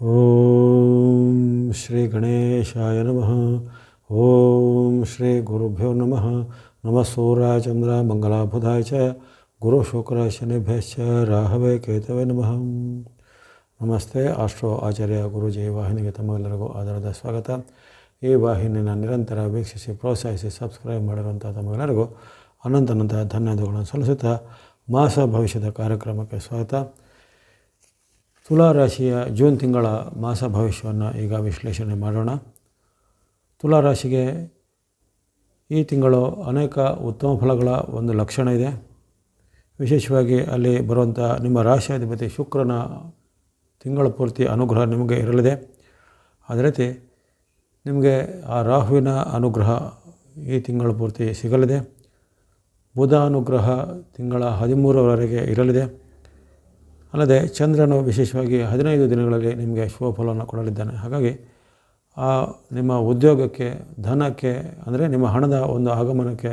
ಓಂ ಶ್ರೀ ಗಣೇಶಾಯ ನಮಃ ಓಂ ಶ್ರೀ ಗುರುಭ್ಯೋ ನಮಃ ನಮಃ ಸೂರ್ಯ ಚಂದ್ರ ಮಂಗಲಾಬುಧಾಯ ಚ ಗುರು ಶುಕ್ರ ಶನಿಭ್ಯಶ್ಚ ರಾಹವೇ ಕೇತವೇ ನಮಃ ನಮಸ್ತೆ ಆಸ್ಟ್ರೋ ಆಚಾರ್ಯ ಗುರುಜಿ ವಾಹಿನಿಗೆ ತಮಗೆಲ್ಲರಿಗೂ ಆಧಾರದ ಸ್ವಾಗತ. ಈ ವಾಹಿನಿನ ನಿರಂತರ ವೀಕ್ಷಿಸಿ, ಪ್ರೋತ್ಸಾಹಿಸಿ, ಸಬ್ಸ್ಕ್ರೈಬ್ ಮಾಡಿರುವಂಥ ತಮಗೆಲ್ಲರಿಗೂ ಅನಂತ ಅನಂತ ಧನ್ಯವಾದಗಳನ್ನು ಸಲ್ಲಿಸುತ್ತಾ ಮಾಸ ಭವಿಷ್ಯದ ಕಾರ್ಯಕ್ರಮಕ್ಕೆ ಸ್ವಾಗತ. ತುಲಾ ರಾಶಿಯ ಜೂನ್ ತಿಂಗಳ ಮಾಸ ಭವಿಷ್ಯವನ್ನು ಈಗ ವಿಶ್ಲೇಷಣೆ ಮಾಡೋಣ. ತುಲಾ ರಾಶಿಗೆ ಈ ತಿಂಗಳು ಅನೇಕ ಉತ್ತಮ ಫಲಗಳ ಒಂದು ಲಕ್ಷಣ ಇದೆ. ವಿಶೇಷವಾಗಿ ಅಲ್ಲಿ ಬರುವಂಥ ನಿಮ್ಮ ರಾಶಿಯಾಧಿಪತಿ ಶುಕ್ರನ ತಿಂಗಳ ಪೂರ್ತಿ ಅನುಗ್ರಹ ನಿಮಗೆ ಇರಲಿದೆ. ಅದೇ ರೀತಿ ನಿಮಗೆ ಆ ರಾಹುವಿನ ಅನುಗ್ರಹ ಈ ತಿಂಗಳ ಪೂರ್ತಿ ಸಿಗಲಿದೆ. ಬುಧ ಅನುಗ್ರಹ ತಿಂಗಳ ಹದಿಮೂರರವರೆಗೆ ಇರಲಿದೆ. ಅಲ್ಲದೆ ಚಂದ್ರನು ವಿಶೇಷವಾಗಿ ಹದಿನೈದು ದಿನಗಳಲ್ಲಿ ನಿಮಗೆ ಶುಭ ಫಲವನ್ನು ಕೊಡಲಿದ್ದಾನೆ. ಹಾಗಾಗಿ ಆ ನಿಮ್ಮ ಉದ್ಯೋಗಕ್ಕೆ, ಧನಕ್ಕೆ, ಅಂದರೆ ನಿಮ್ಮ ಹಣದ ಒಂದು ಆಗಮನಕ್ಕೆ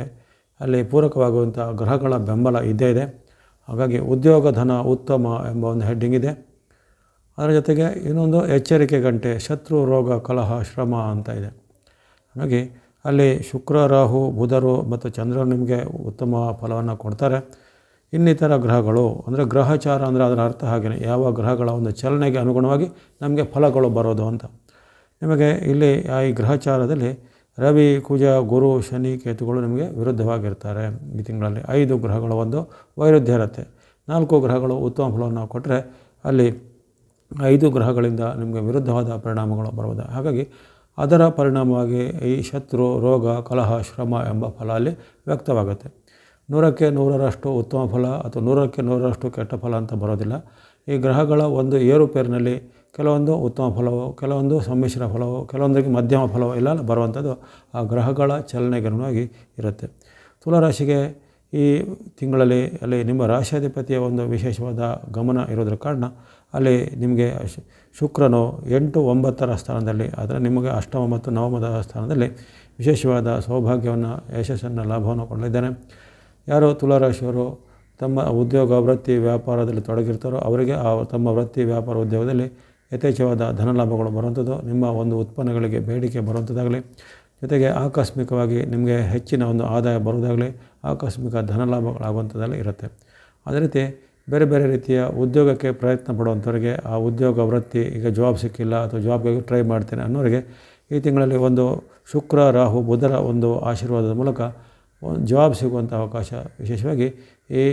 ಅಲ್ಲಿ ಪೂರಕವಾಗುವಂಥ ಗ್ರಹಗಳ ಬೆಂಬಲ ಇದ್ದೇ ಇದೆ. ಹಾಗಾಗಿ ಉದ್ಯೋಗ, ಧನ ಉತ್ತಮ ಎಂಬ ಒಂದು ಹೆಡ್ಡಿಂಗ್ ಇದೆ. ಅದರ ಜೊತೆಗೆ ಇನ್ನೊಂದು ಎಚ್ಚರಿಕೆ ಗಂಟೆ, ಶತ್ರು, ರೋಗ, ಕಲಹ, ಶ್ರಮ ಅಂತ ಇದೆ. ಹಾಗಾಗಿ ಅಲ್ಲಿ ಶುಕ್ರ, ರಾಹು, ಬುಧರು ಮತ್ತು ಚಂದ್ರ ನಿಮಗೆ ಉತ್ತಮ ಫಲವನ್ನು ಕೊಡ್ತಾರೆ. ಇನ್ನಿತರ ಗ್ರಹಗಳು, ಅಂದರೆ ಗ್ರಹಚಾರ ಅಂದರೆ ಅದರ ಅರ್ಥ ಹಾಗೆಯೇ ಯಾವ ಗ್ರಹಗಳ ಒಂದು ಚಲನೆಗೆ ಅನುಗುಣವಾಗಿ ನಮಗೆ ಫಲಗಳು ಬರೋದು ಅಂತ. ನಿಮಗೆ ಇಲ್ಲಿ ಆ ಈ ಗ್ರಹಚಾರದಲ್ಲಿ ರವಿ, ಕುಜ, ಗುರು, ಶನಿ, ಕೇತುಗಳು ನಿಮಗೆ ವಿರುದ್ಧವಾಗಿರ್ತಾರೆ ಈ ತಿಂಗಳಲ್ಲಿ. ಐದು ಗ್ರಹಗಳ ಒಂದು ವೈರುಧ್ಯ ಇರುತ್ತೆ. ನಾಲ್ಕು ಗ್ರಹಗಳು ಉತ್ತಮ ಫಲವನ್ನು ಕೊಟ್ಟರೆ ಅಲ್ಲಿ ಐದು ಗ್ರಹಗಳಿಂದ ನಿಮಗೆ ವಿರುದ್ಧವಾದ ಪರಿಣಾಮಗಳು ಬರುವುದು. ಹಾಗಾಗಿ ಅದರ ಪರಿಣಾಮವಾಗಿ ಈ ಶತ್ರು, ರೋಗ, ಕಲಹ, ಶ್ರಮ ಎಂಬ ಫಲ ಅಲ್ಲಿ ವ್ಯಕ್ತವಾಗುತ್ತೆ. ನೂರಕ್ಕೆ ನೂರರಷ್ಟು ಉತ್ತಮ ಫಲ ಅಥವಾ ನೂರಕ್ಕೆ ನೂರರಷ್ಟು ಕೆಟ್ಟ ಫಲ ಅಂತ ಬರೋದಿಲ್ಲ. ಈ ಗ್ರಹಗಳ ಒಂದು ಏರುಪೇರಿನಲ್ಲಿ ಕೆಲವೊಂದು ಉತ್ತಮ ಫಲವು, ಕೆಲವೊಂದು ಸಮ್ಮಿಶ್ರ ಫಲವು, ಕೆಲವೊಂದಕ್ಕೆ ಮಧ್ಯಮ ಫಲವು ಎಲ್ಲ ಬರುವಂಥದ್ದು ಆ ಗ್ರಹಗಳ ಚಲನೆಗನುವಾಗಿ ಇರುತ್ತೆ. ತುಲಾರಾಶಿಗೆ ಈ ತಿಂಗಳಲ್ಲಿ ಅಲ್ಲಿ ನಿಮ್ಮ ರಾಶಿಯಾಧಿಪತಿಯ ಒಂದು ವಿಶೇಷವಾದ ಗಮನ ಇರೋದ್ರ ಕಾರಣ ಅಲ್ಲಿ ನಿಮಗೆ ಶುಕ್ರನು ಎಂಟು ಒಂಬತ್ತರ ಸ್ಥಾನದಲ್ಲಿ, ಆದರೆ ನಿಮಗೆ ಅಷ್ಟಮ ಮತ್ತು ನವಮದ ಸ್ಥಾನದಲ್ಲಿ ವಿಶೇಷವಾದ ಸೌಭಾಗ್ಯವನ್ನು, ಯಶಸ್ಸನ್ನು, ಲಾಭವನ್ನು ಕೊಡಲಿದ್ದಾನೆ. ಯಾರು ತುಲಾರಾಶಿಯವರು ತಮ್ಮ ಉದ್ಯೋಗ, ವೃತ್ತಿ, ವ್ಯಾಪಾರದಲ್ಲಿ ತೊಡಗಿರ್ತಾರೋ ಅವರಿಗೆ ಆ ತಮ್ಮ ವೃತ್ತಿ, ವ್ಯಾಪಾರ ಉದ್ಯೋಗದಲ್ಲಿ ಯಥೇಚ್ಛವಾದ ಧನಲಾಭಗಳು ಬರುವಂಥದ್ದು, ನಿಮ್ಮ ಒಂದು ಉತ್ಪನ್ನಗಳಿಗೆ ಬೇಡಿಕೆ ಬರುವಂಥದ್ದಾಗಲಿ, ಜೊತೆಗೆ ಆಕಸ್ಮಿಕವಾಗಿ ನಿಮಗೆ ಹೆಚ್ಚಿನ ಒಂದು ಆದಾಯ ಬರುವುದಾಗಲಿ, ಆಕಸ್ಮಿಕ ಧನಲಾಭಗಳಾಗುವಂಥದ್ದಲ್ಲಿ ಇರುತ್ತೆ. ಅದೇ ರೀತಿ ಬೇರೆ ಬೇರೆ ರೀತಿಯ ಉದ್ಯೋಗಕ್ಕೆ ಪ್ರಯತ್ನ ಪಡುವಂಥವ್ರಿಗೆ ಆ ಉದ್ಯೋಗ, ವೃತ್ತಿ ಈಗ ಜಾಬ್ ಸಿಕ್ಕಿಲ್ಲ ಅಥವಾ ಜಾಬ್ಗಾಗಿ ಟ್ರೈ ಮಾಡ್ತೇನೆ ಅನ್ನೋರಿಗೆ ಈ ತಿಂಗಳಲ್ಲಿ ಒಂದು ಶುಕ್ರ, ರಾಹು, ಬುಧರ ಒಂದು ಆಶೀರ್ವಾದದ ಮೂಲಕ ಒಂದು ಜಾಬ್ ಸಿಗುವಂಥ ಅವಕಾಶ ವಿಶೇಷವಾಗಿ ಈ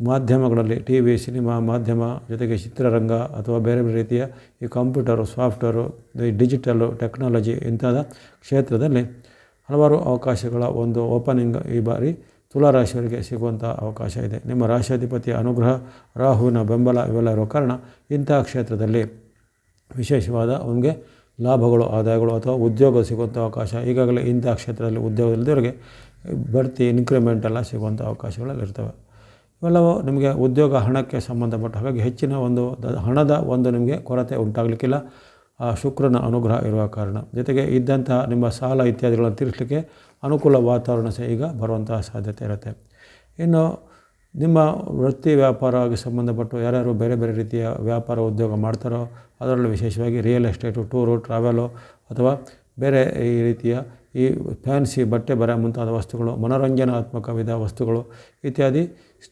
ಮಾಧ್ಯಮಗಳಲ್ಲಿ ಟಿ ವಿ ಸಿನಿಮಾ ಮಾಧ್ಯಮ ಜೊತೆಗೆ ಚಿತ್ರರಂಗ ಅಥವಾ ಬೇರೆ ಬೇರೆ ರೀತಿಯ ಈ ಕಂಪ್ಯೂಟರು, ಸಾಫ್ಟ್ವೇರು, ಈ ಡಿಜಿಟಲ್ಲು, ಟೆಕ್ನಾಲಜಿ ಇಂಥದ ಕ್ಷೇತ್ರದಲ್ಲಿ ಹಲವಾರು ಅವಕಾಶಗಳ ಒಂದು ಓಪನಿಂಗ್ ಈ ಬಾರಿ ತುಲಾರಾಶಿಯವರಿಗೆ ಸಿಗುವಂಥ ಅವಕಾಶ ಇದೆ. ನಿಮ್ಮ ರಾಶಿಯಾಧಿಪತಿಯ ಅನುಗ್ರಹ, ರಾಹುವಿನ ಬೆಂಬಲ ಇವೆಲ್ಲ ಇರೋ ಕಾರಣ ಇಂಥ ಕ್ಷೇತ್ರದಲ್ಲಿ ವಿಶೇಷವಾದ ಅವನಿಗೆ ಲಾಭಗಳು, ಆದಾಯಗಳು ಅಥವಾ ಉದ್ಯೋಗ ಸಿಗುವಂಥ ಅವಕಾಶ ಈಗಾಗಲೇ ಇಂಥ ಕ್ಷೇತ್ರದಲ್ಲಿ ಉದ್ಯೋಗದಲ್ಲಿದ್ದವರಿಗೆ ಬಡ್ತಿ ಇನ್ಕ್ರಿಮೆಂಟ್ ಎಲ್ಲ ಸಿಗುವಂಥ ಅವಕಾಶಗಳೆಲ್ಲ ಇರ್ತವೆ ಇವೆಲ್ಲವೂ ನಿಮಗೆ ಉದ್ಯೋಗ ಹಣಕ್ಕೆ ಸಂಬಂಧಪಟ್ಟ ಹಾಗಾಗಿ ಹೆಚ್ಚಿನ ಒಂದು ಹಣದ ಒಂದು ನಿಮಗೆ ಕೊರತೆ ಉಂಟಾಗಲಿಕ್ಕಿಲ್ಲ. ಆ ಶುಕ್ರನ ಅನುಗ್ರಹ ಇರುವ ಕಾರಣ. ಜೊತೆಗೆ ಇದ್ದಂತಹ ನಿಮ್ಮ ಸಾಲ ಇತ್ಯಾದಿಗಳನ್ನು ತೀರಿಸಲಿಕ್ಕೆ ಅನುಕೂಲ ವಾತಾವರಣ ಸಹ ಈಗ ಬರುವಂತಹ ಸಾಧ್ಯತೆ ಇರುತ್ತೆ. ಇನ್ನು ನಿಮ್ಮ ವೃತ್ತಿ ವ್ಯಾಪಾರಕ್ಕೆ ಸಂಬಂಧಪಟ್ಟು ಯಾರ್ಯಾರು ಬೇರೆ ಬೇರೆ ರೀತಿಯ ವ್ಯಾಪಾರ ಉದ್ಯೋಗ ಮಾಡ್ತಾರೋ ಅದರಲ್ಲೂ ವಿಶೇಷವಾಗಿ ರಿಯಲ್ ಎಸ್ಟೇಟು ಟೂರು ಟ್ರಾವೆಲು ಅಥವಾ ಬೇರೆ ಈ ರೀತಿಯ ಈ ಫ್ಯಾನ್ಸಿ ಬಟ್ಟೆ ಬರೆ ಮುಂತಾದ ವಸ್ತುಗಳು ಮನೋರಂಜನಾತ್ಮಕ ವಿಧ ವಸ್ತುಗಳು ಇತ್ಯಾದಿ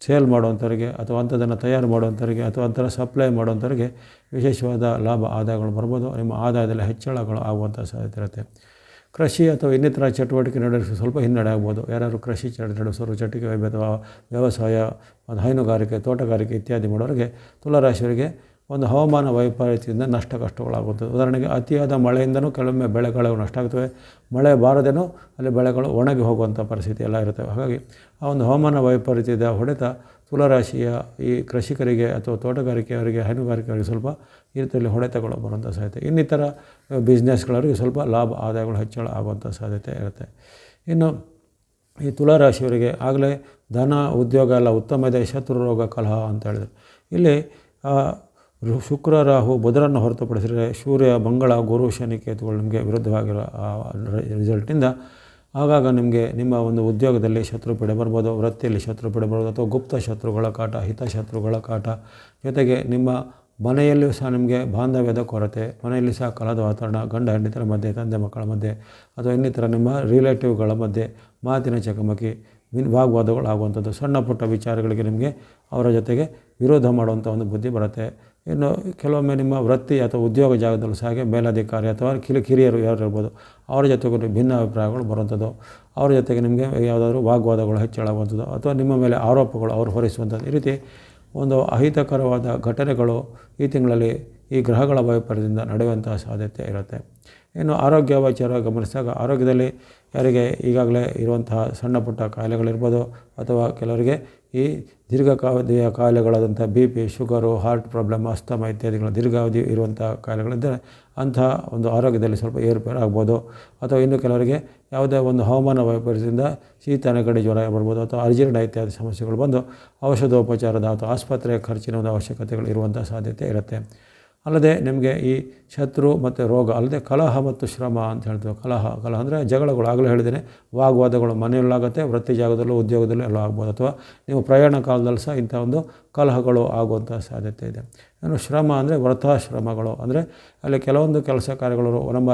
ಸೇಲ್ ಮಾಡುವಂಥವ್ರಿಗೆ ಅಥವಾ ಅಂಥದ್ದನ್ನು ತಯಾರು ಮಾಡುವಂಥವ್ರಿಗೆ ಅಥವಾ ಅಂಥರ ಸಪ್ಲೈ ಮಾಡುವಂಥವ್ರಿಗೆ ವಿಶೇಷವಾದ ಲಾಭ ಆದಾಯಗಳು ಬರ್ಬೋದು. ನಿಮ್ಮ ಆದಾಯದಲ್ಲಿ ಹೆಚ್ಚಳಗಳು ಆಗುವಂಥ ಸಾಧ್ಯತೆ ಇರುತ್ತೆ. ಕೃಷಿ ಅಥವಾ ಇನ್ನಿತರ ಚಟುವಟಿಕೆ ನಡೆಸಲು ಸ್ವಲ್ಪ ಹಿನ್ನಡೆ ಆಗ್ಬೋದು. ಯಾರು ಕೃಷಿ ಚಟ ನಡೆಸೋರು ಚಟುವಟಿಕೆ ಅಥವಾ ವ್ಯವಸಾಯ ಹೈನುಗಾರಿಕೆ, ತೋಟಗಾರಿಕೆ ಇತ್ಯಾದಿ ಮಾಡೋರಿಗೆ, ತುಲಾರಾಶಿಯವರಿಗೆ ಒಂದು ಹವಾಮಾನ ವೈಪರೀತ್ಯದಿಂದ ನಷ್ಟ ಕಷ್ಟಗಳಾಗುತ್ತದೆ ಉದಾಹರಣೆಗೆ ಅತಿಯಾದ ಮಳೆಯಿಂದನೂ ಕೆಲವೊಮ್ಮೆ ಬೆಳೆಗಳು ನಷ್ಟ ಆಗ್ತವೆ ಮಳೆ ಬಾರದೇನೂ ಅಲ್ಲಿ ಬೆಳೆಗಳು ಒಣಗಿ ಹೋಗುವಂಥ ಪರಿಸ್ಥಿತಿ ಎಲ್ಲ ಇರ್ತವೆ ಹಾಗಾಗಿ ಆ ಒಂದು ಹವಾಮಾನ ವೈಪರೀತ್ಯದ ಹೊಡೆತ ತುಲರಾಶಿಯ ಈ ಕೃಷಿಕರಿಗೆ ಅಥವಾ ತೋಟಗಾರಿಕೆಯವರಿಗೆ, ಹೈನುಗಾರಿಕೆಯವರಿಗೆ ಸ್ವಲ್ಪ ಈ ರೀತಿಯಲ್ಲಿ ಹೊಡೆತಗಳು ಬರುವಂಥ ಸಾಧ್ಯತೆ. ಇನ್ನಿತರ ಬಿಸ್ನೆಸ್ಗಳವರಿಗೆ ಸ್ವಲ್ಪ ಲಾಭ, ಆದಾಯಗಳು ಹೆಚ್ಚಳ ಆಗುವಂಥ ಸಾಧ್ಯತೆ ಇರುತ್ತೆ. ಇನ್ನು ಈ ತುಲಾರಾಶಿಯವರಿಗೆ ಆಗಲೇ ಧನ, ಉದ್ಯೋಗ ಎಲ್ಲ ಉತ್ತಮ ಇದೆ, ಶತ್ರು ರೋಗ, ಕಲಹ ಅಂತ ಹೇಳಿದ್ರು. ಇಲ್ಲಿ ಶುಕ್ರ, ರಾಹು ಬುಧರನ್ನು ಹೊರತುಪಡಿಸಿದರೆ ಸೂರ್ಯ, ಮಂಗಳ, ಗುರು, ಶನಿ ಕೇತುಗಳು ನಿಮಗೆ ವಿರುದ್ಧವಾಗಿರೋ ರಿಸಲ್ಟಿಂದ ಆಗಾಗ ನಿಮಗೆ ನಿಮ್ಮ ಒಂದು ಉದ್ಯೋಗದಲ್ಲಿ ಶತ್ರು ಪೀಡೆ ಬರ್ಬೋದು, ವೃತ್ತಿಯಲ್ಲಿ ಶತ್ರು ಪಡೆ ಬರ್ಬೋದು ಅಥವಾ ಗುಪ್ತ ಶತ್ರುಗಳ ಕಾಟ ಹಿತಶತ್ರುಗಳ ಕಾಟ. ಜೊತೆಗೆ ನಿಮ್ಮ ಮನೆಯಲ್ಲಿಯೂ ಸಹ ನಿಮಗೆ ಬಾಂಧವ್ಯದ ಕೊರತೆ, ಮನೆಯಲ್ಲಿ ಸಹ ಕಲದ ವಾತಾವರಣ, ಗಂಡ ಹೆಂಡಿತರ ಮಧ್ಯೆ, ತಂದೆ ಮಕ್ಕಳ ಮಧ್ಯೆ ಅಥವಾ ಇನ್ನಿತರ ನಿಮ್ಮ ರಿಲೇಟಿವ್ಗಳ ಮಧ್ಯೆ ಮಾತಿನ ಚಕಮಕಿ ವಾಗ್ವಾದಗಳು ಆಗುವಂಥದ್ದು ಸಣ್ಣ ಪುಟ್ಟ ವಿಚಾರಗಳಿಗೆ ನಿಮಗೆ ಅವರ ಜೊತೆಗೆ ವಿರೋಧ ಮಾಡುವಂಥ ಒಂದು ಬುದ್ಧಿ ಬರುತ್ತೆ. ಇನ್ನು ಕೆಲವೊಮ್ಮೆ ನಿಮ್ಮ ವೃತ್ತಿ ಅಥವಾ ಉದ್ಯೋಗ ಜಾಗದಲ್ಲೂ ಸಹ ಹಾಗೆ ಮೇಲಧಿಕಾರಿ ಅಥವಾ ಕಿಲ, ಕಿರಿಯರು ಯಾರು ಇರ್ಬೋದು, ಅವರ ಜೊತೆಗೂ ಭಿನ್ನ ಅಭಿಪ್ರಾಯಗಳು ಬರುವಂಥದ್ದು. ಅವರ ಜೊತೆಗೆ ನಿಮಗೆ ಯಾವುದಾದ್ರೂ ವಾಗ್ವಾದಗಳು ಹೆಚ್ಚಳಾಗುವಂಥದ್ದು ಅಥವಾ ನಿಮ್ಮ ಮೇಲೆ ಆರೋಪಗಳು ಅವರು ಹೊರಿಸುವಂಥದ್ದು. ಈ ರೀತಿ ಒಂದು ಅಹಿತಕರವಾದ ಘಟನೆಗಳು ಈ ತಿಂಗಳಲ್ಲಿ ಈ ಗ್ರಹಗಳ ವೈಪರ್ಯದಿಂದ ನಡೆಯುವಂತಹ ಸಾಧ್ಯತೆ ಇರುತ್ತೆ. ಇನ್ನು ಆರೋಗ್ಯ ವಿಚಾರ ಗಮನಿಸಿದಾಗ ಆರೋಗ್ಯದಲ್ಲಿ ಯಾರಿಗೆ ಈಗಾಗಲೇ ಇರುವಂತಹ ಸಣ್ಣ ಪುಟ್ಟ ಕಾಯಿಲೆಗಳಿರ್ಬೋದು ಅಥವಾ ಕೆಲವರಿಗೆ ಈ ದೀರ್ಘಕಾವಧಿಯ ಕಾಯಿಲೆಗಳಾದಂಥ B P, sugar, heart problem, asthma ಇತ್ಯಾದಿಗಳ ದೀರ್ಘಾವಧಿ ಇರುವಂಥ ಕಾಯಿಲೆಗಳಿದ್ದರೆ ಅಂತಹ ಒಂದು ಆರೋಗ್ಯದಲ್ಲಿ ಸ್ವಲ್ಪ ಏರುಪೇರು ಆಗ್ಬೋದು. ಅಥವಾ ಇನ್ನು ಕೆಲವರಿಗೆ ಯಾವುದೇ ಒಂದು ಹವಾಮಾನ ವೈಪರೀತ್ಯದಿಂದ ಶೀತ ನೆಗಡಿ ಜ್ವರ ಬರ್ಬೋದು ಅಥವಾ ಅರ್ಜೀರ್ಣ ಇತ್ಯಾದಿ ಸಮಸ್ಯೆಗಳು ಬಂದು ಔಷಧೋಪಚಾರದ ಅಥವಾ ಆಸ್ಪತ್ರೆಯ ಖರ್ಚಿನ ಒಂದು ಅವಶ್ಯಕತೆಗಳು ಇರುವಂಥ ಸಾಧ್ಯತೆ ಇರುತ್ತೆ. ಅಲ್ಲದೆ ನಿಮಗೆ ಈ ಶತ್ರು ಮತ್ತು ರೋಗ, ಅಲ್ಲದೆ ಕಲಹ ಮತ್ತು ಶ್ರಮ ಅಂತ ಹೇಳ್ತೇವೆ. ಕಲಹ ಕಲಹ ಅಂದರೆ ಜಗಳಗಳು. ಆಗಲೇ ಹೇಳಿದ್ದೇನೆ, ವಾಗ್ವಾದಗಳು ಮನೆಯಲ್ಲಾಗುತ್ತೆ, ವೃತ್ತಿ ಜಾಗದಲ್ಲೂ ಉದ್ಯೋಗದಲ್ಲೂ ಎಲ್ಲ ಆಗ್ಬೋದು. ಅಥವಾ ನೀವು ಪ್ರಯಾಣ ಕಾಲದಲ್ಲಿ ಸಹ ಇಂಥ ಒಂದು ಕಲಹಗಳು ಆಗುವಂಥ ಸಾಧ್ಯತೆ ಇದೆ. ಇನ್ನು ಶ್ರಮ ಅಂದರೆ ವ್ರತಾಶ್ರಮಗಳು ಅಂದರೆ ಅಲ್ಲಿ ಕೆಲವೊಂದು ಕೆಲಸ ಕಾರ್ಯಗಳು, ನಮ್ಮ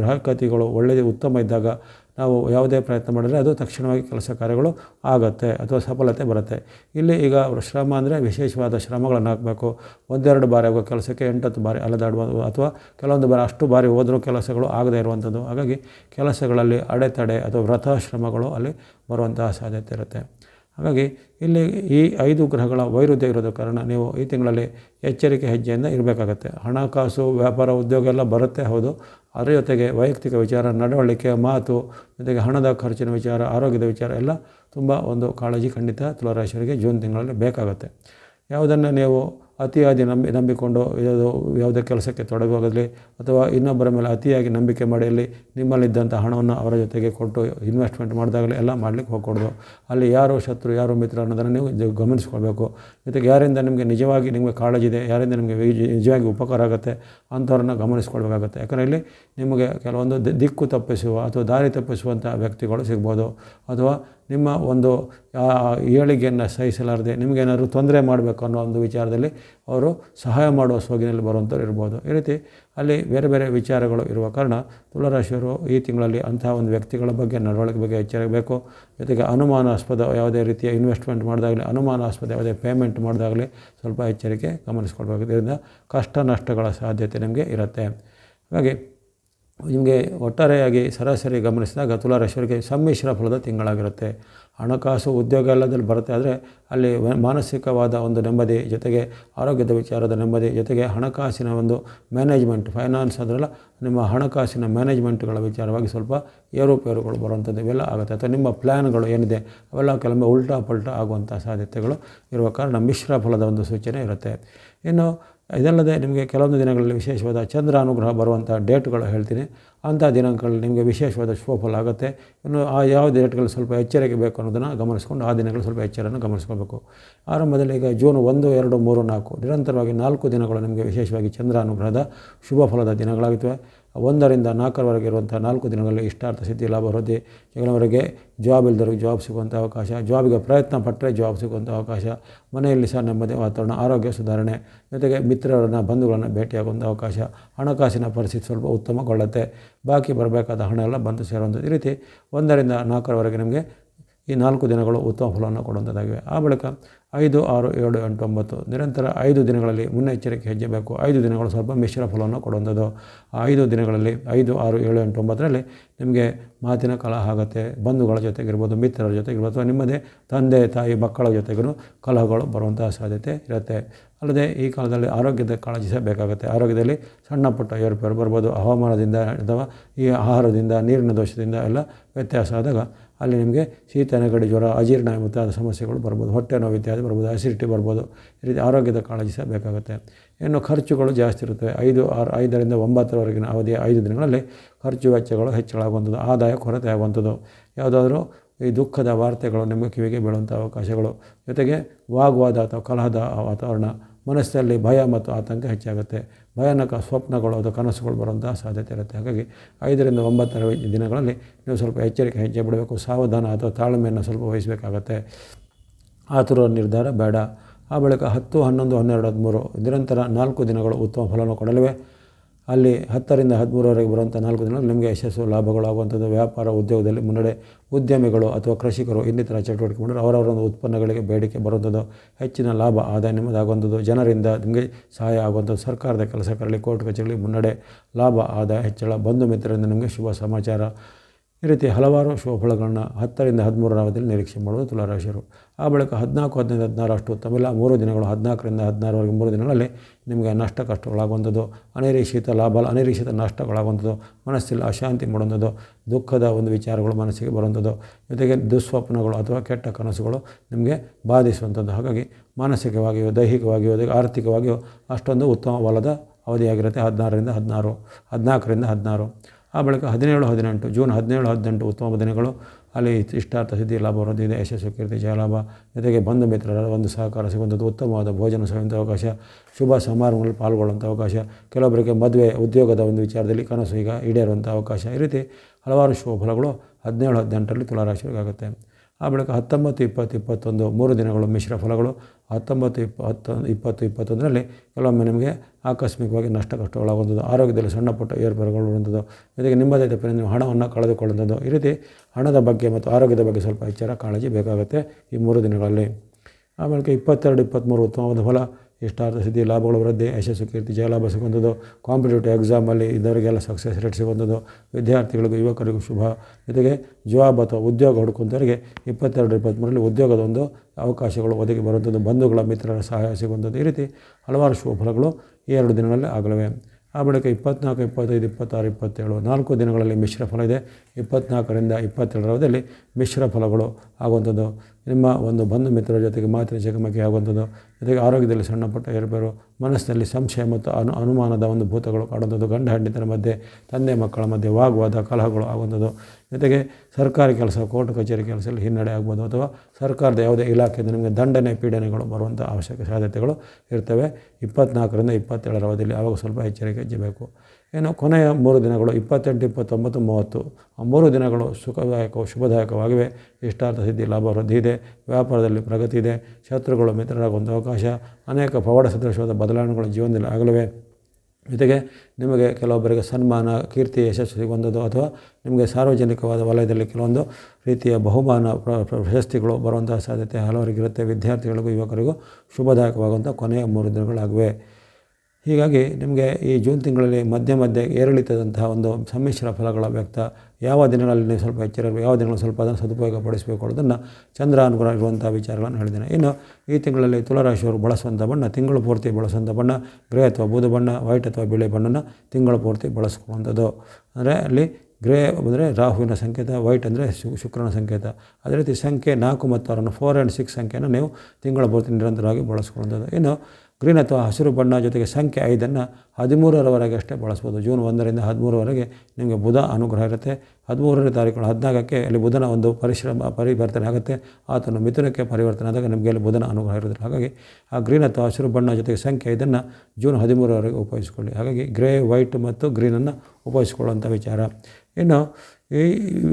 ಗ್ರಹಕತಿಗಳು ಒಳ್ಳೆಯ ಉತ್ತಮ ಇದ್ದಾಗ ನಾವು ಯಾವುದೇ ಪ್ರಯತ್ನ ಮಾಡಿದರೆ ಅದು ತಕ್ಷಣವಾಗಿ ಕೆಲಸ ಕಾರ್ಯಗಳು ಆಗುತ್ತೆ ಅಥವಾ ಸಫಲತೆ ಬರುತ್ತೆ. ಇಲ್ಲಿ ಈಗ ಶ್ರಮ ಅಂದರೆ ವಿಶೇಷವಾದ ಶ್ರಮಗಳನ್ನು ಹಾಕಬೇಕು. ಒಂದೆರಡು ಬಾರಿ ಆಗೋ ಕೆಲಸಕ್ಕೆ ಎಂಟತ್ತು ಬಾರಿ ಅಲೆದಾಡುವುದು ಅಥವಾ ಕೆಲವೊಂದು ಬಾರಿ ಅಷ್ಟು ಬಾರಿ ಹೋದರೂ ಕೆಲಸಗಳು ಆಗದೇ ಇರುವಂಥದ್ದು. ಹಾಗಾಗಿ ಕೆಲಸಗಳಲ್ಲಿ ಅಡೆತಡೆ ಅಥವಾ ವ್ರತಾಶ್ರಮಗಳು ಅಲ್ಲಿ ಬರುವಂತಹ ಸಾಧ್ಯತೆ ಇರುತ್ತೆ. ಹಾಗಾಗಿ ಇಲ್ಲಿ ಈ ಐದು ಗ್ರಹಗಳ ವೈರುಧ್ಯ ಇರೋದ ಕಾರಣ ನೀವು ಈ ತಿಂಗಳಲ್ಲಿ ಎಚ್ಚರಿಕೆ ಹೆಜ್ಜೆಯಿಂದ ಇರಬೇಕಾಗತ್ತೆ. ಹಣಕಾಸು, ವ್ಯಾಪಾರ, ಉದ್ಯೋಗ ಎಲ್ಲ ಬರುತ್ತೆ, ಹೌದು. ಅದರ ಜೊತೆಗೆ ವೈಯಕ್ತಿಕ ವಿಚಾರ, ನಡವಳಿಕೆ, ಮಾತು, ಜೊತೆಗೆ ಹಣದ ಖರ್ಚಿನ ವಿಚಾರ, ಆರೋಗ್ಯದ ವಿಚಾರ ಎಲ್ಲ ತುಂಬ ಒಂದು ಕಾಳಜಿ ಖಂಡಿತ ತುಲಾರಾಶಿಯವರಿಗೆ ಜೂನ್ ತಿಂಗಳಲ್ಲಿ ಬೇಕಾಗುತ್ತೆ. ಯಾವುದನ್ನು ನೀವು ಅತಿಯಾಗಿ ನಂಬಿ ನಂಬಿಕೊಂಡು ಇದು ಯಾವುದೇ ಕೆಲಸಕ್ಕೆ ತೊಡಗುವಾಗಲಿ ಅಥವಾ ಇನ್ನೊಬ್ಬರ ಮೇಲೆ ಅತಿಯಾಗಿ ನಂಬಿಕೆ ಮಾಡಿಯಲ್ಲಿ ನಿಮ್ಮಲ್ಲಿದ್ದಂಥ ಹಣವನ್ನು ಅವರ ಜೊತೆಗೆ ಕೊಟ್ಟು ಇನ್ವೆಸ್ಟ್ಮೆಂಟ್ ಮಾಡಿದಾಗಲೇ ಎಲ್ಲ ಮಾಡಲಿಕ್ಕೆ ಹೋಗ್ಕೊಡ್ದು. ಅಲ್ಲಿ ಯಾರು ಶತ್ರು, ಯಾರು ಮಿತ್ರ ಅನ್ನೋದನ್ನು ನೀವು ಗಮನಿಸ್ಕೊಳ್ಬೇಕು. ಜೊತೆಗೆ ಯಾರಿಂದ ನಿಮಗೆ ನಿಜವಾಗಿ ನಿಮಗೆ ಕಾಳಜಿ ಇದೆ, ಯಾರಿಂದ ನಿಮಗೆ ನಿಜವಾಗಿ ಉಪಕಾರ ಆಗುತ್ತೆ ಅಂಥವ್ರನ್ನ ಗಮನಿಸ್ಕೊಳ್ಬೇಕಾಗತ್ತೆ. ಯಾಕಂದರೆ ಇಲ್ಲಿ ನಿಮಗೆ ಕೆಲವೊಂದು ದಿಕ್ಕು ತಪ್ಪಿಸುವ ಅಥವಾ ದಾರಿ ತಪ್ಪಿಸುವಂಥ ವ್ಯಕ್ತಿಗಳು ಸಿಗ್ಬೋದು. ಅಥವಾ ನಿಮ್ಮ ಒಂದು ಏಳಿಗೆಯನ್ನು ಸಹಿಸಲಾರದೆ ನಿಮಗೇನಾದರೂ ತೊಂದರೆ ಮಾಡಬೇಕು ಅನ್ನೋ ಒಂದು ವಿಚಾರದಲ್ಲಿ ಅವರು ಸಹಾಯ ಮಾಡುವ ಸೋಗಿನಲ್ಲಿ ಬರುವಂಥವ್ರು ಇರ್ಬೋದು. ಈ ರೀತಿ ಅಲ್ಲಿ ಬೇರೆ ಬೇರೆ ವಿಚಾರಗಳು ಇರುವ ಕಾರಣ ತುಲಾರಾಶಿಯವರು ಈ ತಿಂಗಳಲ್ಲಿ ಅಂತಹ ಒಂದು ವ್ಯಕ್ತಿಗಳ ಬಗ್ಗೆ, ನಡವಳಿಕೆ ಬಗ್ಗೆ ಎಚ್ಚರಬೇಕು ಜೊತೆಗೆ ಅನುಮಾನಾಸ್ಪದ ಯಾವುದೇ ರೀತಿಯ ಇನ್ವೆಸ್ಟ್ಮೆಂಟ್ ಮಾಡಿದಾಗಲಿ, ಅನುಮಾನಾಸ್ಪದ ಯಾವುದೇ ಪೇಮೆಂಟ್ ಮಾಡಿದಾಗಲಿ ಸ್ವಲ್ಪ ಎಚ್ಚರಿಕೆ ಗಮನಿಸ್ಕೊಳ್ಬೇಕು ಇದರಿಂದ ಕಷ್ಟ ನಷ್ಟಗಳ ಸಾಧ್ಯತೆ ನಿಮಗೆ ಇರುತ್ತೆ. ಹಾಗಾಗಿ ನಿಮಗೆ ಒಟ್ಟಾರೆಯಾಗಿ ಸರಾಸರಿ ಗಮನಿಸಿದಾಗ ತುಲಾರಾಶಿಯವರಿಗೆ ಸಮ್ಮಿಶ್ರ ಫಲದ ತಿಂಗಳಾಗಿರುತ್ತೆ. ಹಣಕಾಸು ಉದ್ಯೋಗ ಎಲ್ಲದಲ್ಲಿ ಬರುತ್ತೆ, ಆದರೆ ಅಲ್ಲಿ ಮಾನಸಿಕವಾದ ಒಂದು ನೆಮ್ಮದಿ ಜೊತೆಗೆ ಆರೋಗ್ಯದ ವಿಚಾರದ ನೆಮ್ಮದಿ ಜೊತೆಗೆ ಹಣಕಾಸಿನ ಒಂದು ಮ್ಯಾನೇಜ್ಮೆಂಟ್, ಫೈನಾನ್ಸ್ ಅದರಲ್ಲ, ನಿಮ್ಮ ಹಣಕಾಸಿನ ಮ್ಯಾನೇಜ್ಮೆಂಟ್ಗಳ ವಿಚಾರವಾಗಿ ಸ್ವಲ್ಪ ಏರುಪೇರುಗಳು ಬರುವಂಥದ್ದು ಇವೆಲ್ಲ ಆಗುತ್ತೆ. ಅಥವಾ ನಿಮ್ಮ ಪ್ಲ್ಯಾನ್ಗಳು ಏನಿದೆ, ಅವೆಲ್ಲ ಕೆಲವೊಮ್ಮೆ ಉಲ್ಟಾ ಪಲ್ಟಾ ಆಗುವಂಥ ಸಾಧ್ಯತೆಗಳು ಇರುವ ಕಾರಣ ಮಿಶ್ರ ಫಲದ ಒಂದು ಸೂಚನೆ ಇರುತ್ತೆ. ಇನ್ನು ಇದಲ್ಲದೆ ನಿಮಗೆ ಕೆಲವೊಂದು ದಿನಗಳಲ್ಲಿ ವಿಶೇಷವಾದ ಚಂದ್ರ ಅನುಗ್ರಹ ಬರುವಂಥ ಡೇಟ್ಗಳು ಹೇಳ್ತೀನಿ. ಅಂಥ ದಿನಾಂಕಗಳಲ್ಲಿ ನಿಮಗೆ ವಿಶೇಷವಾದ ಶುಭಫಲ ಆಗುತ್ತೆ. ಇನ್ನು ಆ ಯಾವ ಡೇಟ್ಗಳು ಸ್ವಲ್ಪ ಎಚ್ಚರಿಕೆ ಬೇಕು ಅನ್ನೋದನ್ನು ಗಮನಿಸ್ಕೊಂಡು ಆ ದಿನಗಳು ಸ್ವಲ್ಪ ಎಚ್ಚರನ್ನು ಗಮನಿಸ್ಕೊಳ್ಬೇಕು ಆರಂಭದಲ್ಲಿ ಈಗ ಜೂನ್ ಒಂದು, ಎರಡು, ಮೂರು, ನಾಲ್ಕು ನಿರಂತರವಾಗಿ ನಾಲ್ಕು ದಿನಗಳು ನಿಮಗೆ ವಿಶೇಷವಾಗಿ ಚಂದ್ರ ಅನುಗ್ರಹದ ಶುಭ ಫಲದ ದಿನಗಳಾಗುತ್ತವೆ. ಒಂದರಿಂದ ನಾಲ್ಕರವರೆಗೆ ಇರುವಂಥ ನಾಲ್ಕು ದಿನಗಳಲ್ಲಿ ಇಷ್ಟಾರ್ಥ ಸಿದ್ಧಿ ಲಾಭ ವೃದ್ಧಿ ಕೆಲವರಿಗೆ ಜಾಬ್ ಇಲ್ದವ್ರಿಗೆ ಜಾಬ್ ಸಿಗುವಂಥ ಅವಕಾಶ ಜಾಬಿಗೆ ಪ್ರಯತ್ನ ಪಟ್ಟರೆ ಜಾಬ್ ಸಿಗುವಂಥ ಅವಕಾಶ, ಮನೆಯಲ್ಲಿ ಸಹ ನೆಮ್ಮದಿ ವಾತಾವರಣ, ಆರೋಗ್ಯ ಸುಧಾರಣೆ, ಜೊತೆಗೆ ಮಿತ್ರರನ್ನು, ಬಂಧುಗಳನ್ನು ಭೇಟಿಯಾಗುವಂಥ ಅವಕಾಶ, ಹಣಕಾಸಿನ ಪರಿಸ್ಥಿತಿ ಸ್ವಲ್ಪ ಉತ್ತಮಗೊಳ್ಳುತ್ತೆ. ಬಾಕಿ ಬರಬೇಕಾದ ಹಣ ಎಲ್ಲ ಬಂದು ಸೇರುವಂಥದ್ದು. ಈ ರೀತಿ ಒಂದರಿಂದ ನಾಲ್ಕರವರೆಗೆ ನಿಮಗೆ ಈ ನಾಲ್ಕು ದಿನಗಳು ಉತ್ತಮ ಫಲವನ್ನು ಕೊಡುವಂಥದ್ದಾಗಿವೆ. ಆ ಬಳಿಕ ಐದು, ಆರು, ಏಳು, ಎಂಟು, ಒಂಬತ್ತು. ನಿರಂತರ ಐದು ದಿನಗಳಲ್ಲಿ ಮುನ್ನೆಚ್ಚರಿಕೆ ಹೆಜ್ಜೆ ಬೇಕು ಐದು ದಿನಗಳು ಸ್ವಲ್ಪ ಮಿಶ್ರ ಫಲವನ್ನು ಕೊಡುವಂಥದ್ದು. ಆ ಐದು ದಿನಗಳಲ್ಲಿ ಐದು, ಆರು, ಏಳು, ಎಂಟು, ಒಂಬತ್ತರಲ್ಲಿ ನಿಮಗೆ ಮಾತಿನ ಕಲಹ ಆಗುತ್ತೆ, ಬಂಧುಗಳ ಜೊತೆಗಿರ್ಬೋದು, ಮಿತ್ರರ ಜೊತೆಗಿರ್ಬೋದು, ಅಥವಾ ನಿಮ್ಮದೇ ತಂದೆ, ತಾಯಿ, ಮಕ್ಕಳ ಜೊತೆಗೂ ಕಲಹಗಳು ಬರುವಂತಹ ಸಾಧ್ಯತೆ ಇರುತ್ತೆ. ಅಲ್ಲದೆ ಈ ಕಾಲದಲ್ಲಿ ಆರೋಗ್ಯದ ಕಾಳಜಿ ಬೇಕಾಗುತ್ತೆ. ಆರೋಗ್ಯದಲ್ಲಿ ಸಣ್ಣ ಪುಟ್ಟ ಏರುಪೇರು ಬರ್ಬೋದು. ಹವಾಮಾನದಿಂದ ಅಥವಾ ಈ ಆಹಾರದಿಂದ, ನೀರಿನ ದೋಷದಿಂದ ಎಲ್ಲ ವ್ಯತ್ಯಾಸ ಆದಾಗ ಅಲ್ಲಿ ನಿಮಗೆ ಶೀತ ನೆಗಡಿ ಜ್ವರ, ಅಜೀರ್ಣ ಮುಂತಾದ ಸಮಸ್ಯೆಗಳು ಬರ್ಬೋದು. ಹೊಟ್ಟೆ ನೋವು ಇತ್ಯಾದಿ ಬರ್ಬೋದು ಅಸಿಡಿಟಿ ಬರ್ಬೋದು. ಈ ರೀತಿ ಆರೋಗ್ಯದ ಕಾಳಜಿ ಸಹ ಬೇಕಾಗುತ್ತೆ. ಇನ್ನು ಖರ್ಚುಗಳು ಜಾಸ್ತಿ ಇರುತ್ತವೆ ಐದು ಆರು, ಐದರಿಂದ ಒಂಬತ್ತರವರೆಗಿನ ಅವಧಿಯ ಐದು ದಿನಗಳಲ್ಲಿ ಖರ್ಚು ವೆಚ್ಚಗಳು ಹೆಚ್ಚಳಾಗುವಂಥದ್ದು, ಆದಾಯ ಕೊರತೆ ಆಗುವಂಥದ್ದು. ಯಾವುದಾದ್ರೂ ಈ ದುಃಖದ ವಾರ್ತೆಗಳು ನಿಮ್ಮ ಕಿವಿಗೆ ಬೀಳುವಂಥ ಅವಕಾಶಗಳು. ಜೊತೆಗೆ ವಾಗ್ವಾದ ಅಥವಾ ಕಲಹದ ವಾತಾವರಣ, ಮನಸ್ಸಲ್ಲಿ ಭಯ ಮತ್ತು ಆತಂಕ ಹೆಚ್ಚಾಗುತ್ತೆ. ಭಯಾನಕ ಸ್ವಪ್ನಗಳು ಅಥವಾ ಕನಸುಗಳು ಬರುವಂತಹ ಸಾಧ್ಯತೆ ಇರುತ್ತೆ. ಹಾಗಾಗಿ ಐದರಿಂದ ಒಂಬತ್ತರ ದಿನಗಳಲ್ಲಿ ನೀವು ಸ್ವಲ್ಪ ಎಚ್ಚರಿಕೆ ಹೆಜ್ಜೆ ಬಿಡಬೇಕು. ಸಾವಧಾನ ಅಥವಾ ತಾಳ್ಮೆಯನ್ನು ಸ್ವಲ್ಪ ವಹಿಸಬೇಕಾಗತ್ತೆ. ಆತುರ ನಿರ್ಧಾರ ಬೇಡ. ಆ ಬಳಿಕ ಹತ್ತು, ಹನ್ನೊಂದು, ಹನ್ನೆರಡು, ಹದಿಮೂರು, ನಿರಂತರ ನಾಲ್ಕು ದಿನಗಳು ಉತ್ತಮ ಫಲವನ್ನು ಕೊಡಲಿವೆ. ಅಲ್ಲಿ ಹತ್ತರಿಂದ ಹದಿಮೂರವರೆಗೆ ಬರುವಂಥ ನಾಲ್ಕು ದಿನ ನಿಮಗೆ ಯಶಸ್ಸು ಲಾಭಗಳು ಆಗುವಂಥದ್ದು ವ್ಯಾಪಾರ, ಉದ್ಯೋಗದಲ್ಲಿ ಮುನ್ನಡೆ ಉದ್ಯಮಿಗಳು ಅಥವಾ ಕೃಷಿಕರು ಇನ್ನಿತರ ಚಟುವಟಿಕೆ ಮಾಡಿದ್ರೆ ಅವರವರ ಉತ್ಪನ್ನಗಳಿಗೆ ಬೇಡಿಕೆ ಬರುವಂಥದ್ದು. ಹೆಚ್ಚಿನ ಲಾಭ ಆದಾಯ ನಿಮ್ಮದಾಗುವಂಥದ್ದು. ಜನರಿಂದ ನಿಮಗೆ ಸಹಾಯ ಆಗುವಂಥದ್ದು. ಸರ್ಕಾರದ ಕೆಲಸಗಳಲ್ಲಿ ಕೋರ್ಟ್ ಕಚೇರಿಗಳಿಗೆ ಮುನ್ನಡೆ, ಲಾಭ, ಆದಾಯ ಹೆಚ್ಚಳ, ಬಂಧು ಮಿತ್ರರಿಂದ ನಿಮಗೆ ಶುಭ ಸಮಾಚಾರ. ಈ ರೀತಿ ಹಲವಾರು ಶುಭ ಫಲಗಳನ್ನು ಹತ್ತರಿಂದ ಹದಿಮೂರರ ಅವಧಿಯಲ್ಲಿ ನಿರೀಕ್ಷೆ ಮಾಡುವುದು ತುಲಾರಾಶಿಯರು. ಆ ಬಳಿಕ ಹದಿನಾಲ್ಕು, ಹದಿನೈದು, ಹದಿನಾರು ಅಷ್ಟು ತಮಿಳ ಮೂರು ದಿನಗಳು ಹದಿನಾಲ್ಕರಿಂದ ಹದಿನಾರವರೆಗೆ ಮೂರು ದಿನಗಳಲ್ಲಿ ನಿಮಗೆ ನಷ್ಟ ಕಷ್ಟಗಳಾಗುವಂಥದ್ದು, ಅನಿರೀಕ್ಷಿತ ಲಾಭ, ಅನಿರೀಕ್ಷಿತ ನಷ್ಟಗಳಾಗುವಂಥದ್ದು ಮನಸ್ಸಲ್ಲಿ ಅಶಾಂತಿ ಮಾಡುವಂಥದ್ದು, ದುಃಖದ ಒಂದು ವಿಚಾರಗಳು ಮನಸ್ಸಿಗೆ ಬರುವಂಥದ್ದು, ಜೊತೆಗೆ ದುಸ್ವಪ್ನಗಳು ಅಥವಾ ಕೆಟ್ಟ ಕನಸುಗಳು ನಿಮಗೆ ಬಾಧಿಸುವಂಥದ್ದು. ಹಾಗಾಗಿ ಮಾನಸಿಕವಾಗಿಯೂ, ದೈಹಿಕವಾಗಿಯೂ ಆರ್ಥಿಕವಾಗಿಯೂ ಅಷ್ಟೊಂದು ಉತ್ತಮವಲ್ಲದ ಅವಧಿಯಾಗಿರುತ್ತೆ ಹದಿನಾರರಿಂದ ಹದಿನಾರು, ಹದಿನಾಲ್ಕರಿಂದ ಹದಿನಾರು. ಆ ಬಳಿಕ ಹದಿನೇಳು, ಹದಿನೆಂಟು, ಜೂನ್ ಹದಿನೇಳು, ಹದಿನೆಂಟು ಉತ್ತಮ ದಿನಗಳು. ಅಲ್ಲಿ ಇಷ್ಟಾರ್ಥ ಸಿದ್ಧಿ, ಲಾಭ ವೃದ್ಧಿದೆ ಯಶಸ್ಸು, ಕೀರ್ತಿ ಜಯಲಾಭ ಜೊತೆಗೆ ಬಂಧು ಮಿತ್ರರ ಒಂದು ಸಹಕಾರ ಸಿಗುವಂಥದ್ದು ಉತ್ತಮವಾದ ಭೋಜನ ಸೇವಂಥ ಅವಕಾಶ, ಶುಭ ಸಮಾರಂಭಗಳಲ್ಲಿ ಪಾಲ್ಗೊಳ್ಳುವಂಥ ಅವಕಾಶ, ಕೆಲವೊಬ್ಬರಿಗೆ ಮದುವೆ, ಉದ್ಯೋಗದ ಒಂದು ವಿಚಾರದಲ್ಲಿ ಕನಸು ಈಗ ಈಡೇರುವಂಥ ಅವಕಾಶ. ಈ ರೀತಿ ಹಲವಾರು ಶುಭ ಫಲಗಳು ಹದಿನೇಳು, ಹದಿನೆಂಟರಲ್ಲಿ ತುಲಾರಾಶಿಯವರಿಗಾಗುತ್ತೆ. ಆ ಬಳಿಕ ಹತ್ತೊಂಬತ್ತು ಇಪ್ಪತ್ತು ಇಪ್ಪತ್ತೊಂದು ಮೂರು ದಿನಗಳು ಮಿಶ್ರ ಫಲಗಳು ಹತ್ತೊಂಬತ್ತು ಇಪ್ಪ ಹತ್ತು ಇಪ್ಪತ್ತು ಇಪ್ಪತ್ತೊಂದರಲ್ಲಿ ಕೆಲವೊಮ್ಮೆ ನಿಮಗೆ ಆಕಸ್ಮಿಕವಾಗಿ ನಷ್ಟ ಕಷ್ಟಗಳಾಗುವಂಥದ್ದು ಆರೋಗ್ಯದಲ್ಲಿ ಸಣ್ಣ ಪುಟ್ಟ ಏರ್ಪೇರುಗೊಳ್ಳುವಂಥದ್ದು ಜೊತೆಗೆ ನಿಮ್ಮದೇ ತಪ್ಪಿನ ನೀವು ಹಣವನ್ನು ಕಳೆದುಕೊಳ್ಳುವಂಥದ್ದು. ಈ ರೀತಿ ಹಣದ ಬಗ್ಗೆ ಮತ್ತು ಆರೋಗ್ಯದ ಬಗ್ಗೆ ಸ್ವಲ್ಪ ಎಚ್ಚರ ಕಾಳಜಿ ಬೇಕಾಗುತ್ತೆ ಈ ಮೂರು ದಿನಗಳಲ್ಲಿ. ಆಮೇಲೆ ಇಪ್ಪತ್ತೆರಡು, ಇಪ್ಪತ್ತ್ಮೂರು ಉತ್ತಮವಾದ ಫಲ ಇಷ್ಟಾರ್ಥ ಸಿದ್ಧಿ ಲಾಭಗಳು ವೃದ್ಧಿ, ಯಶಸ್ಸು, ಕೀರ್ತಿ, ಜಯಲಾಭ ಸಿಗುವಂಥದ್ದು. ಕಾಂಪಿಟೇಟಿವ್ ಎಕ್ಸಾಮಲ್ಲಿ ಇದ್ದವರಿಗೆಲ್ಲ ಸಕ್ಸಸ್ ರೇಟ್ ಸಿಗುವಂಥದ್ದು. ವಿದ್ಯಾರ್ಥಿಗಳಿಗೂ, ಯುವಕರಿಗೂ ಶುಭ. ಜೊತೆಗೆ ಜಾಬ್ ಅಥವಾ ಉದ್ಯೋಗ ಹುಡುಕುವಂಥವರಿಗೆ ಇಪ್ಪತ್ತೆರಡು ಇಪ್ಪತ್ತ್ಮೂರರಲ್ಲಿ ಉದ್ಯೋಗದ ಒಂದು ಅವಕಾಶಗಳು ಒದಗಿ ಬರುವಂಥದ್ದು. ಬಂಧುಗಳ, ಮಿತ್ರರ ಸಹಾಯ ಸಿಗುವಂಥದ್ದು. ಈ ರೀತಿ ಹಲವಾರು ಶುಭ ಫಲಗಳು ಈ ಎರಡು ದಿನಗಳಲ್ಲಿ ಆಗಲಿವೆ. ಆ ಬಳಿಕ ಇಪ್ಪತ್ನಾಲ್ಕು, ಇಪ್ಪತ್ತೈದು, ಇಪ್ಪತ್ತಾರು, ಇಪ್ಪತ್ತೇಳು, ನಾಲ್ಕು ದಿನಗಳಲ್ಲಿ ಮಿಶ್ರ ಫಲ ಇದೆ. ಇಪ್ಪತ್ನಾಲ್ಕರಿಂದ ಇಪ್ಪತ್ತೆರಡರಲ್ಲಿ ಮಿಶ್ರ ಫಲಗಳು ಆಗುವಂಥದ್ದು. ನಿಮ್ಮ ಒಂದು ಬಂಧು ಮಿತ್ರರ ಜೊತೆಗೆ ಮಾತಿನ ಚಕಮಕಿ ಆಗುವಂಥದ್ದು. ಜೊತೆಗೆ ಆರೋಗ್ಯದಲ್ಲಿ ಸಣ್ಣಪುಟ್ಟ ಏರುಪೇರು, ಮನಸ್ಸಿನಲ್ಲಿ ಸಂಶಯ ಮತ್ತು ಅನು, ಅನುಮಾನದ ಒಂದು ಭೂತಗಳು ಕಾಡುವಂಥದ್ದು, ಗಂಡ ಹೆಂಡತಿರ ಮಧ್ಯೆ, ತಂದೆ ಮಕ್ಕಳ ಮಧ್ಯೆ ವಾಗ್ವಾದ ಕಲಹಗಳು ಆಗುವಂಥದ್ದು. ಜೊತೆಗೆ ಸರ್ಕಾರಿ ಕೆಲಸ, ಕೋರ್ಟ್ ಕಚೇರಿ ಕೆಲಸದಲ್ಲಿ ಹಿನ್ನಡೆ ಆಗ್ಬೋದು ಅಥವಾ ಸರ್ಕಾರದ ಯಾವುದೇ ಇಲಾಖೆಯಿಂದ ನಿಮಗೆ ದಂಡನೆ ಪೀಡನೆಗಳು ಬರುವಂಥ ಅವಶ್ಯಕ ಸಾಧ್ಯತೆಗಳು ಇರ್ತವೆ. ಇಪ್ಪತ್ನಾಲ್ಕರಿಂದ ಇಪ್ಪತ್ತೇಳರ ಅವಧಿಯಲ್ಲಿ ಆವಾಗ ಸ್ವಲ್ಪ ಎಚ್ಚರಿಕೆ ಹೆಚ್ಚಬೇಕು ಏನು ಕೊನೆಯ ಮೂರು ದಿನಗಳು, ಇಪ್ಪತ್ತೆಂಟು, ಇಪ್ಪತ್ತೊಂಬತ್ತು, ಮೂವತ್ತು, ಆ ಮೂರು ದಿನಗಳು ಸುಖದಾಯಕವು ಶುಭದಾಯಕವಾಗಿವೆ. ಇಷ್ಟಾರ್ಥ ಸಿದ್ಧಿ, ಲಾಭ, ವೃದ್ಧಿ ಇದೆ. ವ್ಯಾಪಾರದಲ್ಲಿ ಪ್ರಗತಿ ಇದೆ. ಶತ್ರುಗಳು ಮಿತ್ರರಾಗುವಂಥ ಅವಕಾಶ. ಅನೇಕ ಪವಾಡ ಸದೃಶವಾದ ಬದಲಾವಣೆಗಳು ಜೀವನದಲ್ಲಿ ಆಗಲಿವೆ. ಜೊತೆಗೆ ನಿಮಗೆ ಕೆಲವೊಬ್ಬರಿಗೆ ಸನ್ಮಾನ, ಕೀರ್ತಿ, ಯಶಸ್ಸು ಸಿಗುವಂಥದ್ದು ಅಥವಾ ನಿಮಗೆ ಸಾರ್ವಜನಿಕವಾದ ವಲಯದಲ್ಲಿ ಕೆಲವೊಂದು ರೀತಿಯ ಬಹುಮಾನ ಪ್ರಶಸ್ತಿಗಳು ಬರುವಂಥ ಸಾಧ್ಯತೆ ಹಲವರಿಗಿರುತ್ತೆ ವಿದ್ಯಾರ್ಥಿಗಳಿಗೂ, ಯುವಕರಿಗೂ ಶುಭದಾಯಕವಾಗುವಂಥ ಕೊನೆಯ ಮೂರು ದಿನಗಳಾಗಿವೆ. ಹೀಗಾಗಿ ನಿಮಗೆ ಈ ಜೂನ್ ತಿಂಗಳಲ್ಲಿ ಮಧ್ಯೆ ಮಧ್ಯೆ ಏರಿಳಿತದಂತಹ ಒಂದು ಸಮ್ಮಿಶ್ರ ಫಲಗಳ ವ್ಯಕ್ತ ಯಾವ ದಿನಗಳಲ್ಲಿ ನೀವು ಸ್ವಲ್ಪ ಎಚ್ಚರ ಯಾವ ದಿನಗಳಲ್ಲಿ ಸ್ವಲ್ಪ ಅದನ್ನು ಸದುಪಯೋಗ ಪಡಿಸಬೇಕು ಅನ್ನೋದನ್ನು ಚಂದ್ರ ಅನುಗ್ರಹ ಇರುವಂಥ ವಿಚಾರಗಳನ್ನು ಹೇಳಿದ್ದೇನೆ. ಇನ್ನು ಈ ತಿಂಗಳಲ್ಲಿ ತುಲಾರಾಶಿಯವರು ಬಳಸುವಂಥ ಬಣ್ಣ, ತಿಂಗಳು ಪೂರ್ತಿ ಬಳಸುವಂಥ ಬಣ್ಣ, ಗ್ರೇ ಅಥವಾ ಬೂದು ಬಣ್ಣ, ವೈಟ್ ಅಥವಾ ಬಿಳಿ ಬಣ್ಣನ ತಿಂಗಳು ಪೂರ್ತಿ ಬಳಸ್ಕೊಳ್ಳುವಂಥದ್ದು. ಅಂದರೆ ಅಲ್ಲಿ ಗ್ರೇ ಅಂದರೆ ರಾಹುವಿನ ಸಂಕೇತ, ವೈಟ್ ಅಂದರೆ ಶುಕ್ರನ ಸಂಕೇತ. ಅದೇ ರೀತಿ ಸಂಖ್ಯೆ ನಾಲ್ಕು ಮತ್ತು ಆರನ್ನು ಫೋರ್ ಆ್ಯಂಡ್ ಸಿಕ್ಸ್ ಸಂಖ್ಯೆಯನ್ನು ನೀವು ತಿಂಗಳ ಪೂರ್ತಿ ನಿರಂತರವಾಗಿ ಬಳಸ್ಕೊಳ್ಳುವಂಥದ್ದು. ಇನ್ನು ಗ್ರೀನ್ ಅಥವಾ ಹಸಿರು ಬಣ್ಣ ಜೊತೆಗೆ ಸಂಖ್ಯೆ ಐದನ್ನು ಹದಿಮೂರರವರೆಗೆ ಅಷ್ಟೇ ಬಳಸ್ಬೋದು. ಜೂನ್ ಒಂದರಿಂದ ಹದಿಮೂರವರೆಗೆ ನಿಮಗೆ ಬುಧ ಅನುಗ್ರಹ ಇರುತ್ತೆ. ಹದಿಮೂರನೇ ತಾರೀಕುಗಳು ಹದಿನಾಲ್ಕಕ್ಕೆ ಅಲ್ಲಿ ಬುಧನ ಒಂದು ಪರಿಶ್ರಮ, ಪರಿವರ್ತನೆ ಆಗುತ್ತೆ. ಆತನು ಮಿಥುನಕ್ಕೆ ಪರಿವರ್ತನೆ ಆದಾಗ ನಿಮಗೆ ಅಲ್ಲಿ ಬುಧನ ಅನುಗ್ರಹ ಇರುತ್ತೆ ಹಾಗಾಗಿ ಆ ಗ್ರೀನ್ ಅಥವಾ ಹಸಿರು ಬಣ್ಣ ಜೊತೆಗೆ ಸಂಖ್ಯೆ ಇದನ್ನು ಜೂನ್ ಹದಿಮೂರವರೆಗೆ ಉಪಯೋಗಿಸ್ಕೊಳ್ಳಿ. ಹಾಗಾಗಿ ಗ್ರೇ, ವೈಟ್ ಮತ್ತು ಗ್ರೀನನ್ನು ಉಪಯೋಗಿಸ್ಕೊಳ್ಳುವಂಥ ವಿಚಾರ. ಇನ್ನು ಈ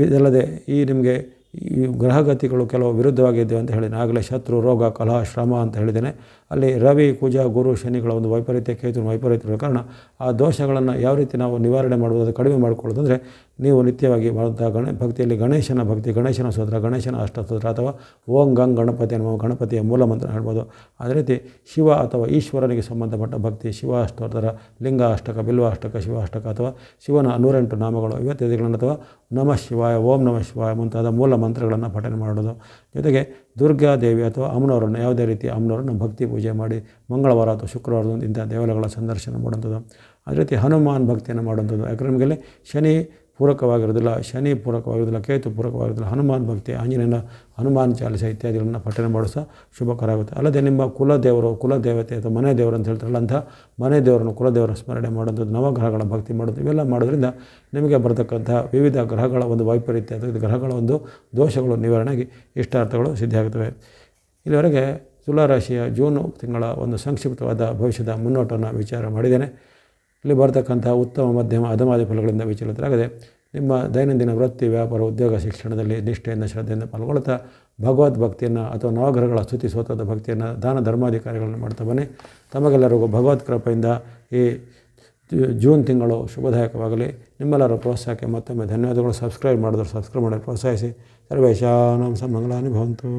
ಇದಲ್ಲದೆ ಈ ನಿಮಗೆ ಈ ಗ್ರಹಗತಿಗಳು ಕೆಲವು ವಿರುದ್ಧವಾಗಿದ್ದೇವೆ ಅಂತ ಹೇಳಿದ್ದೇನೆ ಆಗಲೇ ಶತ್ರು, ರೋಗ, ಕಲಹ, ಶ್ರಮ ಅಂತ ಹೇಳಿದ್ದೇನೆ. ಅಲ್ಲಿ ರವಿ ಕುಜ ಗುರು, ಶನಿಗಳ ಒಂದು ವೈಪರೀತ್ಯ ಕೇತು ವೈಪರೀತ್ಯಗಳ ಕಾರಣ ಆ ದೋಷಗಳನ್ನು ಯಾವ ರೀತಿ ನಾವು ನಿವಾರಣೆ ಮಾಡ್ಬೋದು ಅದು ಕಡಿಮೆ ಮಾಡಿಕೊಳ್ಳೋದಂದರೆ ನೀವು ನಿತ್ಯವಾಗಿ ಮಾಡುವಂಥ ಗಣ, ಭಕ್ತಿಯಲ್ಲಿ ಗಣೇಶನ ಭಕ್ತಿ, ಗಣೇಶನ ಸ್ತೋತ್ರ, ಗಣೇಶನ ಅಷ್ಟಸ್ತೋತ್ರ ಅಥವಾ ಓಂ ಗಂಗ್ ಗಣಪತಿ ಅನ್ನುವ ಗಣಪತಿಯ ಮೂಲ ಮಂತ್ರ ಹೇಳ್ಬೋದು. ಅದೇ ರೀತಿ ಶಿವ ಅಥವಾ ಈಶ್ವರನಿಗೆ ಸಂಬಂಧಪಟ್ಟ ಭಕ್ತಿ, ಶಿವ ಅಷ್ಟೋತ್ತರ, ಲಿಂಗ ಅಷ್ಟಕ, ಬಿಲ್ವ ಅಷ್ಟಕ, ಶಿವ ಅಷ್ಟಕ ಅಥವಾ ಶಿವನ ನೂರೆಂಟು ನಾಮಗಳು ಇವತ್ತಿಗಳನ್ನು ಅಥವಾ ನಮಃ ಶಿವಾಯ, ಓಂ ನಮಃ ಶಿವಾಯ ಮುಂತಾದ ಮೂಲ ಮಂತ್ರಗಳನ್ನು ಪಠನೆ ಮಾಡೋದು. ಜೊತೆಗೆ ದುರ್ಗಾದೇವಿ ಅಥವಾ ಅಮ್ಮನವರನ್ನು ಯಾವುದೇ ರೀತಿ ಅಮ್ಮನವರನ್ನು ಭಕ್ತಿ ಪೂಜೆ ಮಾಡಿ ಮಂಗಳವಾರ ಅಥವಾ ಶುಕ್ರವಾರದಂದು ಇಂಥ ದೇವಾಲಯಗಳ ಸಂದರ್ಶನ ಮಾಡುವಂಥದ್ದು. ಅದೇ ರೀತಿ ಹನುಮಾನ್ ಭಕ್ತಿಯನ್ನು ಮಾಡುವಂಥದ್ದು. ಯಾಕಂದರೆ ನಮಗೆ ಶನಿ ಪೂರಕವಾಗಿರೋದಿಲ್ಲ ಶನಿ ಪೂರಕವಾಗಿರೋದಿಲ್ಲ ಕೇತು ಪೂರಕವಾಗಿರೋದಿಲ್ಲ ಹನುಮಾನ್ ಭಕ್ತಿ, ಆಂಜನೇಯನ ಹನುಮಾನ್ ಚಾಲಿಸ ಇತ್ಯಾದಿಗಳನ್ನು ಪಠನೆ ಮಾಡೋ ಸಹ ಶುಭಕರ ಆಗುತ್ತೆ ಅಲ್ಲದೆ ನಿಮ್ಮ ಕುಲದೇವರು, ಕುಲದೇವತೆ ಅಥವಾ ಮನೆ ದೇವರು ಅಂತ ಹೇಳ್ತಾರಲ್ಲ ಅಂಥ ಮನೆ ದೇವರನ್ನು ಕುಲದೇವರ ಸ್ಮರಣೆ ಮಾಡೋದು ನವಗ್ರಹಗಳ ಭಕ್ತಿ ಮಾಡೋದು ಇವೆಲ್ಲ ಮಾಡೋದ್ರಿಂದ ನಿಮಗೆ ಬರತಕ್ಕಂಥ ವಿವಿಧ ಗ್ರಹಗಳ ಒಂದು ವೈಪರೀತ್ಯ ಅಥವಾ ಗ್ರಹಗಳ ಒಂದು ದೋಷಗಳು ನಿವಾರಣೆಗೆ ಇಷ್ಟಾರ್ಥಗಳು ಸಿದ್ಧಿಯಾಗುತ್ತವೆ. ಇಲ್ಲಿವರೆಗೆ ತುಲಾರಾಶಿಯ ಜೂನು ತಿಂಗಳ ಒಂದು ಸಂಕ್ಷಿಪ್ತವಾದ ಭವಿಷ್ಯದ ಮುನ್ನೋಟವನ್ನು ವಿಚಾರ ಮಾಡಿದ್ದೇನೆ. ಇಲ್ಲಿ ಬರತಕ್ಕಂತಹ ಉತ್ತಮ, ಮಧ್ಯಮ ಅಧಮಾದಿ ಫಲಗಳಿಂದ ವಿಚಲಿತರಾಗದೆ ನಿಮ್ಮ ದೈನಂದಿನ ವೃತ್ತಿ, ವ್ಯಾಪಾರ, ಉದ್ಯೋಗ, ಶಿಕ್ಷಣದಲ್ಲಿ ನಿಷ್ಠೆಯಿಂದ, ಶ್ರದ್ಧೆಯಿಂದ ಪಾಲ್ಗೊಳ್ಳುತ್ತಾ ಭಗವದ್ ಭಕ್ತಿಯನ್ನು ಅಥವಾ ನವಗ್ರಹಗಳ ಸ್ತುತಿ ಸ್ತೋತ್ರದ ಭಕ್ತಿಯನ್ನು ದಾನ ಧರ್ಮಾಧಿಕಾರಿಗಳನ್ನು ಮಾಡ್ತಾ ಬನ್ನಿ. ತಮಗೆಲ್ಲರಿಗೂ ಭಗವದ್ ಕೃಪೆಯಿಂದ ಈ ಜೂನ್ ತಿಂಗಳು ಶುಭದಾಯಕವಾಗಲಿ. ನಿಮ್ಮೆಲ್ಲರ ಪ್ರೋತ್ಸಾಹಕ್ಕೆ ಮತ್ತೊಮ್ಮೆ ಧನ್ಯವಾದಗಳು. ಸಬ್ಸ್ಕ್ರೈಬ್ ಮಾಡಿದ್ರು ಸಬ್ಸ್ಕ್ರೈಬ್ ಮಾಡಿ ಪ್ರೋತ್ಸಾಹಿಸಿ. ಸರ್ವೇಶಾನಂ ಸನ್ಮಂಗಳಾನಿ ಭವಂತು.